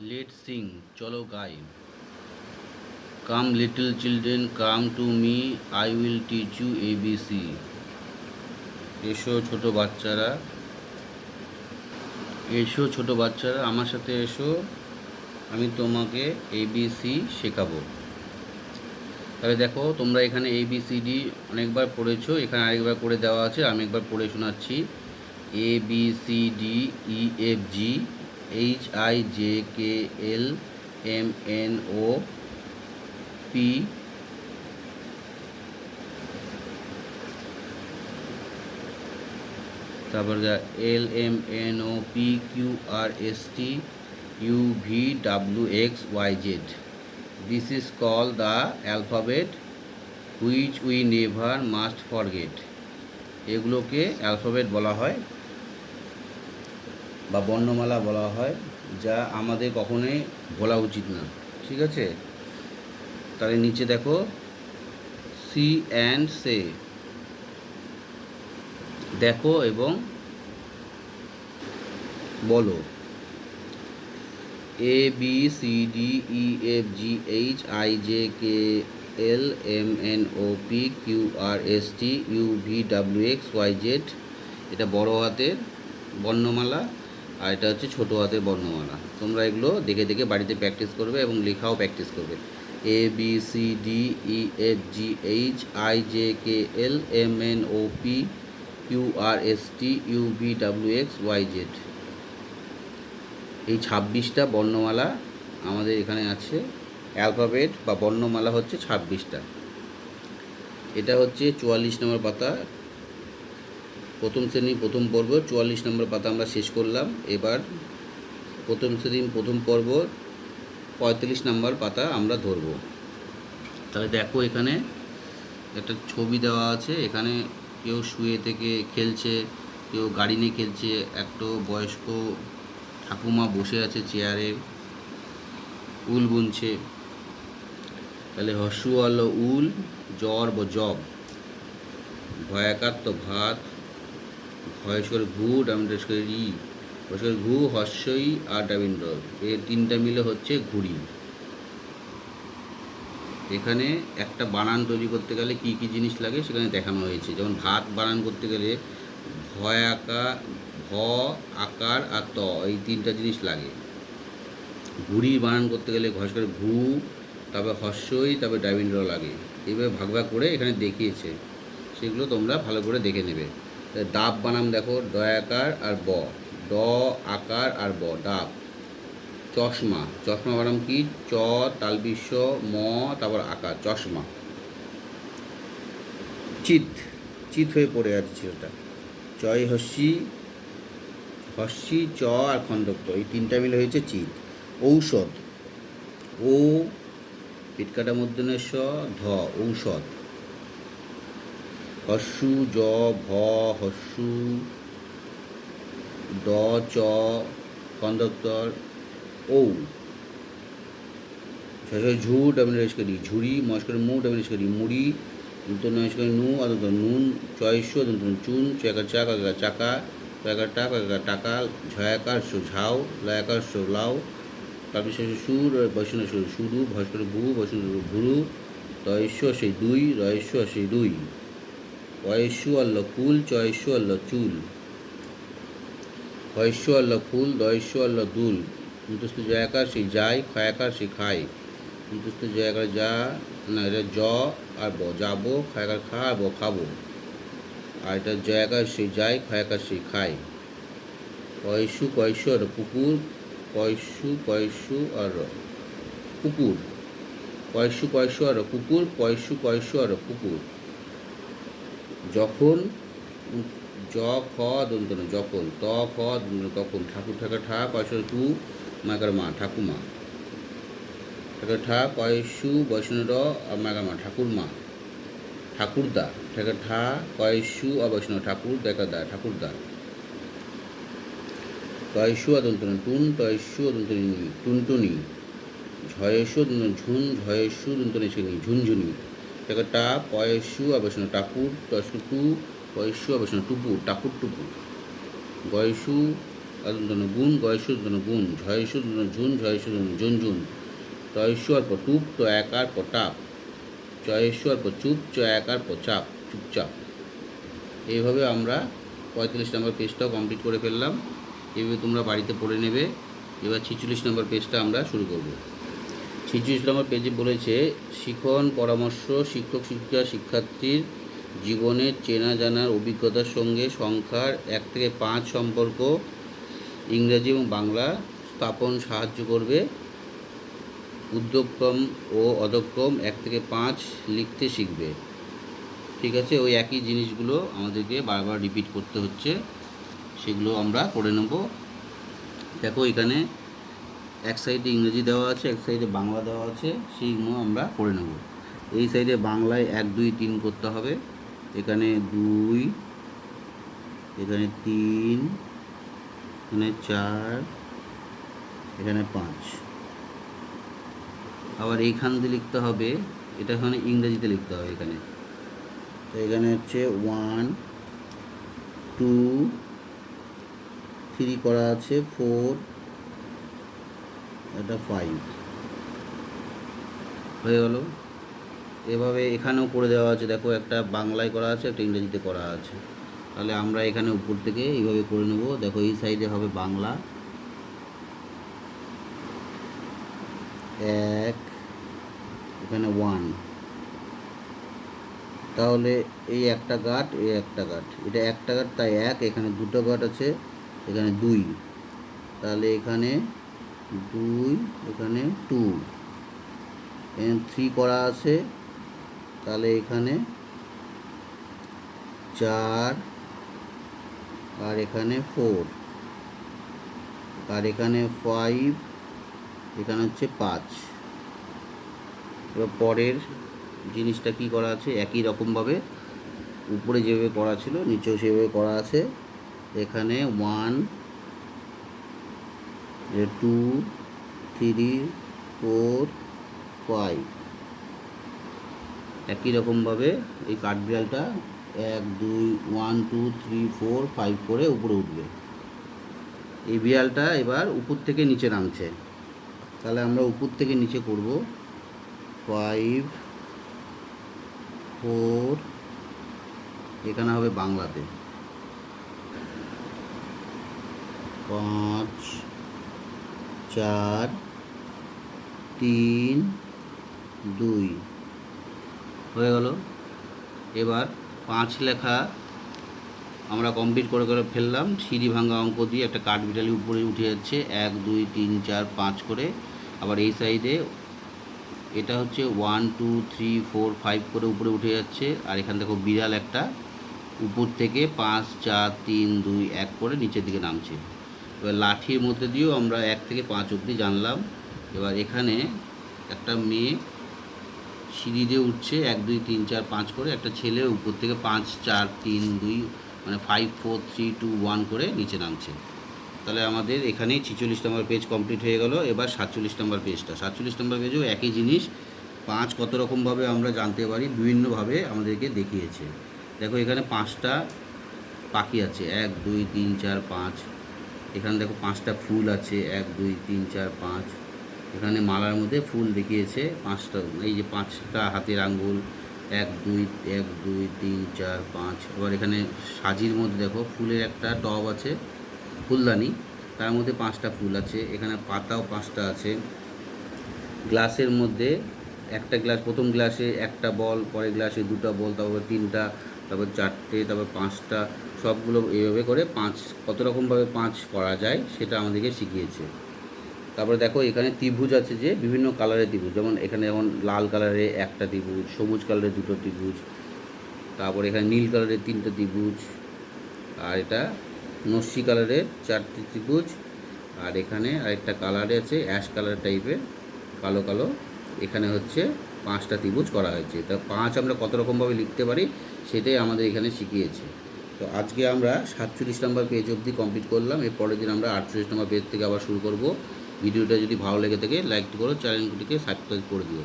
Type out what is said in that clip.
Late sing, চলো গাই। Come little children, come to me, I will teach you ABC এসো ছোট বাচ্চারা। এসো ছোট বাচ্চারা, আমার সাথে এসো। আমি তোমাকে এবিসি শেখাবো। তাহলে দেখো, তোমরা এখানে এবিসিডি অনেকবার পড়েছো, এখানে আরেকবার করে দেওয়া আছে, আমি একবার পড়ে শোনাচ্ছি। A B C D E F G H I J K L M N O P তারপর L M N O P Q R S T U V W X Y Z this is call the alphabet which we never must forget এগুলোকে alphabet বলা হয়। বা বর্ণমালা বলা হয়, যা আমাদের কখনোই বলা উচিত না। ঠিক আছে? তাহলে নিচে দেখো, সি অ্যান্ড সে। দেখো এবং বলো। A, B, C, D, E, F, G, H, I, J, K, L, M, N, O, P, Q, R, S, T, U, V, W, X, Y, Z, এটা বড় হাতের বর্ণমালা। আর এটা হচ্ছে ছোটো হাতের বর্ণমালা। তোমরা এগুলো দেখে দেখে বাড়িতে প্র্যাকটিস করবে এবং লেখাও প্র্যাকটিস করবে। A B C D E F G H I J K L M N O P Q R S T U V W X Y Z এই ছাব্বিশটা বর্ণমালা আমাদের এখানে আছে। অ্যালফাবেট বা বর্ণমালা হচ্ছে ছাব্বিশটা। এটা হচ্ছে চুয়াল্লিশ নম্বর পাতা। প্রথম শ্রেণি, প্রথম পর্ব, চুয়াল্লিশ নম্বর পাতা আমরা শেষ করলাম। এবার প্রথম শ্রেণি, প্রথম পর্ব পঁয়তাল্লিশ নম্বর পাতা আমরা ধরব। তাহলে দেখো এখানে একটা ছবি দেওয়া আছে। এখানে কেউ শুয়ে থেকে খেলছে, কেউ গাড়ি নিয়ে খেলছে, একটা বয়স্ক ঠাকুমা বসে আছে চেয়ারে, উল বুনছে। তাহলে হসু আলো উল, জ্বর বা জব ভয়াকার তো ভাত। ভয়েশ্বর ঘু ডাবিন্দ্র রি ভয়েশ্বর ঘু হস্যই আর ডাবিন্দ্র। এর তিনটা মিলে হচ্ছে ঘুড়ি। এখানে একটা বানান তৈরি করতে গেলে কি কি জিনিস লাগে সেখানে দেখানো হয়েছে। যেমন ভাত বানান করতে গেলে ভয় আঁকা ভ, আকার আর ত, এই তিনটা জিনিস লাগে। ঘুড়ি বানান করতে গেলে ঘস করে ঘু তারপর হস্যই, তারপর ডাবিন্দ্র লাগে। এইভাবে ভাগ ভাগ করে এখানে দেখিয়েছে। সেগুলো তোমরা ভালো করে দেখে নেবে। ডাব বানাম দেখো ডয়াকার আর ব। ড, আকার আর ব, ডাব। চশমা। চশমা বানাম কি? চ তালবিশ্ব ম, তারপর আকার, চশমা। চিত। চিত হয়ে পড়ে আছে ছেলেটা চয় হস্যি হস্যি, চ আর খণ্ডক্ত। এই তিনটা মিলে হয়েছে চিত। ঔষধ। ও পিটকাটা মধ্যে স, ধ, ঔষধ। হস্যু জ ভ হস্যু। দ চ কন্ডক্টর ঔ। ঝু ডাবলিউ করি ঝুড়ি মস্করি মু ডাবলিউ করি মুড়ি দুটো নয় করে নু দুটো নুন চয়শো দুটো চুন চয়কার চা কাকা চাকা কয়াকার টা কয়াকার টাকা ঝয়াকার সু ঝাউ লয়াকার সু লাউ তারপর সুর বৈষ্ণ সুর সুরু ভস্কর ভু বৈষ্ণ ভুরু। তয়স্য সেই দুই রয়স্য সেই দুই। অয়স্য আল্ল কুল চয়স্য আল্ল চুল। হয়স্য আল্ল ফুল দয়স্য আল্ল দুল। অন্তস্থ জয়াকার সেই যায় ক্ষয়াকার সেই খায় অন্তস্থ জয়াকার যা, না, এটা জ আর ব, যাব ক্ষয়াকার খা আর ব খাব। আর এটা জয়াকার সেই যায় ক্ষয়াকার সেই খায় কয়সু কয়সু আর পুকুর, কয়সু কয়সু আর কুকুর কয়সু কয়সু আর কুকুর কয়সু কয়সু আর কুকুর যখন জ খ দন্তন যখন, ত, খ তখন ঠাকুর ঠাকা ঠা, কয়সু টু মাকার মা ঠাকুমা ঠাকুর, ঠা, কয়সু, বৈষ্ণব, র মাকার মা, ঠাকুর, মা। ঠাকুরদা ঠাকুর, ঠা, কয়সু আর বৈষ্ণব ঠাকুর দেখা দা ঠাকুরদা তয়সু দন্তন টুন তয়সু দন্তন টুনটুনি ঝয়সু দন্তন ঝুন, ঝয়সু দন্তন ঝুনঝুনি ঠাকুর টা পয়সু আর বৈষ্ণব ঠাকুর টু পয়সু আর টুপু টুপুর টুপু গয়সু অদন্তন গুণ গয়সুদন গুণ ঝয়সুদন ঝুন ঝয়সু ঝয়সুদন ঝুন ঝুন তয়স্বর প টুপ, তো একার প, টাপ। চয়েশ্বর প চুপ, চ একার প, চাপ, চুপচাপ। এইভাবে আমরা পঁয়তাল্লিশ নম্বর পেজটাও কমপ্লিট করে ফেললাম। এভাবে তোমরা বাড়িতে পড়ে নেবে। এবার ছিচল্লিশ নম্বর পেজটা আমরা শুরু করব। ছিচল্লিশ নম্বর পেজে বলেছে, শিখন, পরামর্শ, শিক্ষক, শিক্ষিকা, শিক্ষার্থীর জীবনের চেনা জানার অভিজ্ঞতার সঙ্গে সংখ্যার এক থেকে পাঁচ সম্পর্ক ইংরেজি এবং বাংলা স্থাপন সাহায্য করবে। উদ্যোগক্রম ও অদক্রম এক থেকে পাঁচ লিখতে শিখবে। ঠিক আছে, ওই একই জিনিসগুলো আমাদেরকে বারবার রিপিট করতে হচ্ছে। সেগুলো আমরা করে নেব। দেখো এখানে এক সাইডে ইংরেজি দেওয়া আছে, এক সাইডে বাংলা দেওয়া আছে সেইগুলো আমরা করে নেব। এই সাইডে বাংলায় এক, দুই, তিন করতে হবে। এখানে দুই, এখানে তিন, এখানে চার, এখানে পাঁচ। আবার এইখান দিয়ে লিখতে হবে, এটা এখানে ইংরেজিতে লিখতে হবে এখানে। তো এখানে হচ্ছে ওয়ান, টু, থ্রি করা আছে, ফোর এটা ফাইভ হয়ে গেল। এভাবে এখানেও করে দেওয়া আছে। দেখো, একটা বাংলায় করা আছে, একটা ইংরেজিতে করা আছে। তাহলে আমরা এখানে উপর থেকে এইভাবে করে নেব। দেখো, এই সাইডে হবে বাংলা। এক, এখানে ওয়ান তাহলে এই একটা গাঁট, এই একটা গাঁট। এটা একটা গাঁট, তাই এক। এখানে দুটো গাঁট আছে, এখানে দুই। তাহলে এখানে দুই, এখানে টু এখানে থ্রি করা আছে, তাহলে এখানে চার, আর এখানে ফোর আর এখানে ফাইভ এখানে হচ্ছে পাঁচ। এবার পরের জিনিসটা কি করা আছে? একই রকমভাবে উপরে যেভাবে করা ছিল, নিচেও সেভাবে করা আছে। এখানে one two three four five একই রকমভাবে এই কাঠবিড়ালটা এক, দুই one two three four five করে উপরে উঠবে। এই বিড়ালটা এবার উপর থেকে নিচে নামছে। তাহলে আমরা উপর থেকে নিচে করব। ফাইভ ফোর এখানে হবে বাংলাতে। পাঁচ চার, তিন, দুই। হয়ে গেল। এবার পাঁচ লেখা আমরা কমপ্লিট করে করে ফেললাম। সিঁড়ি ভাঙা অঙ্ক দিয়ে একটা কাঠ বিড়ালি উপরে উঠে যাচ্ছে। এক, দুই, তিন, চার, পাঁচ করে। আবার এই সাইডে এটা হচ্ছে one two three four five করে উপরে উঠে যাচ্ছে। আর এখান দেখো বিড়াল একটা উপর থেকে পাঁচ, চার, তিন, দুই, এক করে নিচের দিকে নামছে। এবার লাঠির মধ্যে দিয়েও আমরা এক থেকে পাঁচ অবধি জানলাম। এবার এখানে একটা মেয়ে সিঁড়ি দিয়ে উঠছে, এক, দুই, তিন, চার, পাঁচ করে। একটা ছেলে উপর থেকে পাঁচ, চার, তিন, দুই মানে five four three two one করে নিচে নামছে। তাহলে আমাদের এখানেই ছিচল্লিশ নম্বর পেজ কমপ্লিট হয়ে গেল। এবার সাতচল্লিশ নম্বর পেজটা সাতচল্লিশ নম্বর পেজেও একই জিনিস। পাঁচ কত রকমভাবে আমরা জানতে পারি, বিভিন্নভাবে আমাদেরকে দেখিয়েছে। দেখো এখানে পাঁচটা পাখি আছে। এক, দুই, তিন, চার, পাঁচ এখানে দেখো পাঁচটা ফুল আছে, এক, দুই, তিন, চার, পাঁচ। এখানে মালার মধ্যে ফুল দেখিয়েছে পাঁচটা, এই যে পাঁচটা হাতের আঙ্গুল, এক, দুই এক, দুই, তিন, চার, পাঁচ। এবার এখানে সাজির মধ্যে দেখো ফুলের একটা টব আছে, ফুলদানি। তার মধ্যে পাঁচটা ফুল আছে, এখানে পাতাও পাঁচটা আছে। গ্লাসের মধ্যে একটা গ্লাস, প্রথম গ্লাসে একটা বল, পরের গ্লাসে দুটো বল, তারপর তিনটা, তারপর চারটে, তারপর পাঁচটা। সবগুলো এইভাবে করে পাঁচ, কত রকমভাবে পাঁচ করা যায় সেটা আমাদেরকে শিখিয়েছে। তারপরে দেখো এখানে ত্রিভুজ আছে যে বিভিন্ন কালারের ত্রিভুজ, যেমন এখানে যেমন লাল কালারে একটা ত্রিভুজ, সবুজ কালারের দুটো ত্রিভুজ, তারপর এখানে নীল কালারের তিনটে ত্রিভুজ, আর এটা নস্যি কালারের চারটি ত্রিভুজ, আর এখানে আরেকটা কালারে আছে অ্যাশ কালার টাইপের, কালো কালো, এখানে হচ্ছে পাঁচটা ত্রিভুজ করা হয়েছে। তা পাঁচ আমরা কত রকমভাবে লিখতে পারি সেটাই আমাদের এখানে শিখিয়েছে। তো আজকে আমরা সাতচল্লিশ নম্বর পেজ অবধি কমপ্লিট করলাম। এর পরের দিন আমরা আটচল্লিশ নম্বর পেজ থেকে আবার শুরু করব। ভিডিওটা যদি ভালো লেগে থাকে লাইক করো চ্যানেলগুলিকে সাবস্ক্রাইব করে দিও।